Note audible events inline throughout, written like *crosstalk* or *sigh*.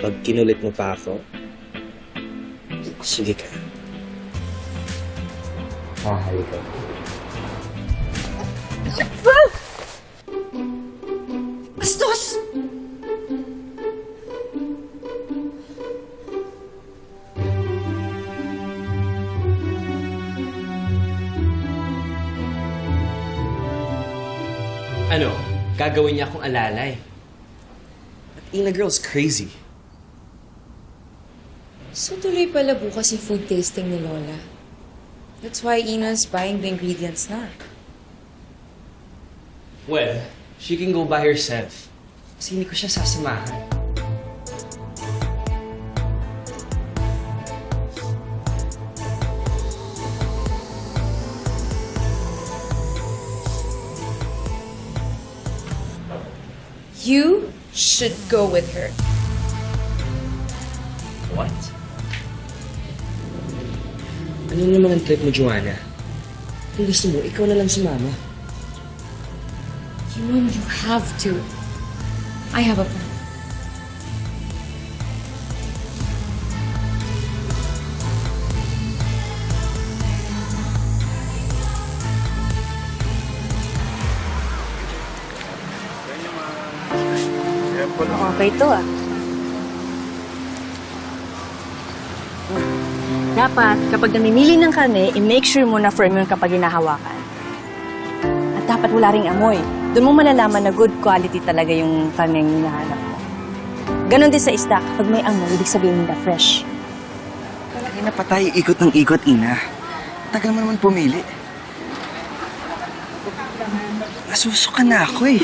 Pag kinulit mo pa ako, sige ka. Mahal ka. Bastos! Ano? Gagawin niya akong alalay. Ina girl's crazy. So tuloy pala bukas yung food tasting ni Lola. That's why Ina's buying the ingredients na. Well, she can go by herself. Kasi hindi ko siya sasamahan. You should go with her. What? Ano naman ang trip mo, Joanna? Kung gusto mo, ikaw na lang sumama. You know you have to. I have a plan. Okay to ah. Dapat, kapag namimili ng karne, i-make sure mo na firm yun kapag hinahawakan. At dapat wala ring amoy. Doon mo malalaman na good quality talaga yung karne yung hinahanap mo. Ganon din sa isda, kapag may amoy, ibig sabihin nila fresh. Ay na patay, ikot ng ikot, Ina. Tagal mo naman pumili. Nasusuka na ako eh.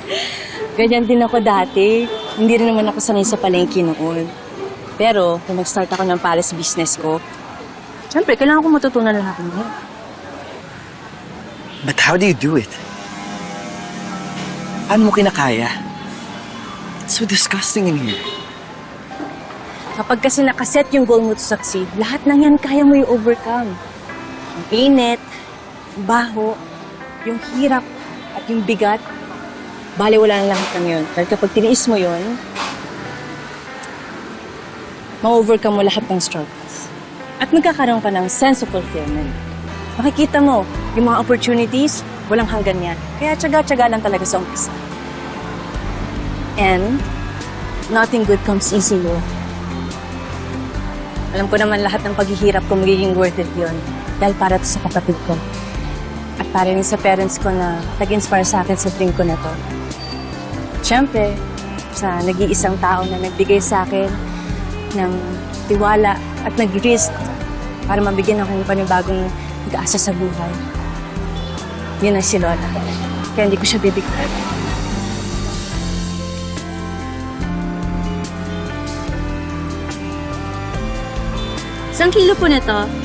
*laughs* Ganyan din ako dati. Hindi rin naman ako sanay sa palengke noon. Pero, kung nag-start ako ng Paris business ko, syempre, kailangan ko matutunan lahat ng yun. But how do you do it? Paano mo kinakaya? It's so disgusting in here. Kapag kasi nakaset yung goal mo to succeed, lahat ng yan kaya mo i-overcome. Yung init, yung baho, yung hirap, at yung bigat, bali wala na lahat ng yun. Dahil kapag tiniis mo yun, ma-overcome mo lahat ng struggles. At magkakaroon ka ng sense of fulfillment. Makikita mo, yung mga opportunities, walang hanggan yan. Kaya tsaga-tsaga lang talaga sa umpisa. And, nothing good comes easy, no? Alam ko naman lahat ng paghihirap ko magiging worth it yun. Dahil para to sa kapatid ko. At para rin sa parents ko na nag-inspire sa akin sa dream ko na to. Siyempre, sa nag-iisang tao na nagbigay sa akin ng tiwala at nag-risk para mabigyan ako ng panibagong pag-asa sa buhay. Yun ang si Lola. Kaya hindi ko siya bibigyan. Isang kilo po nito,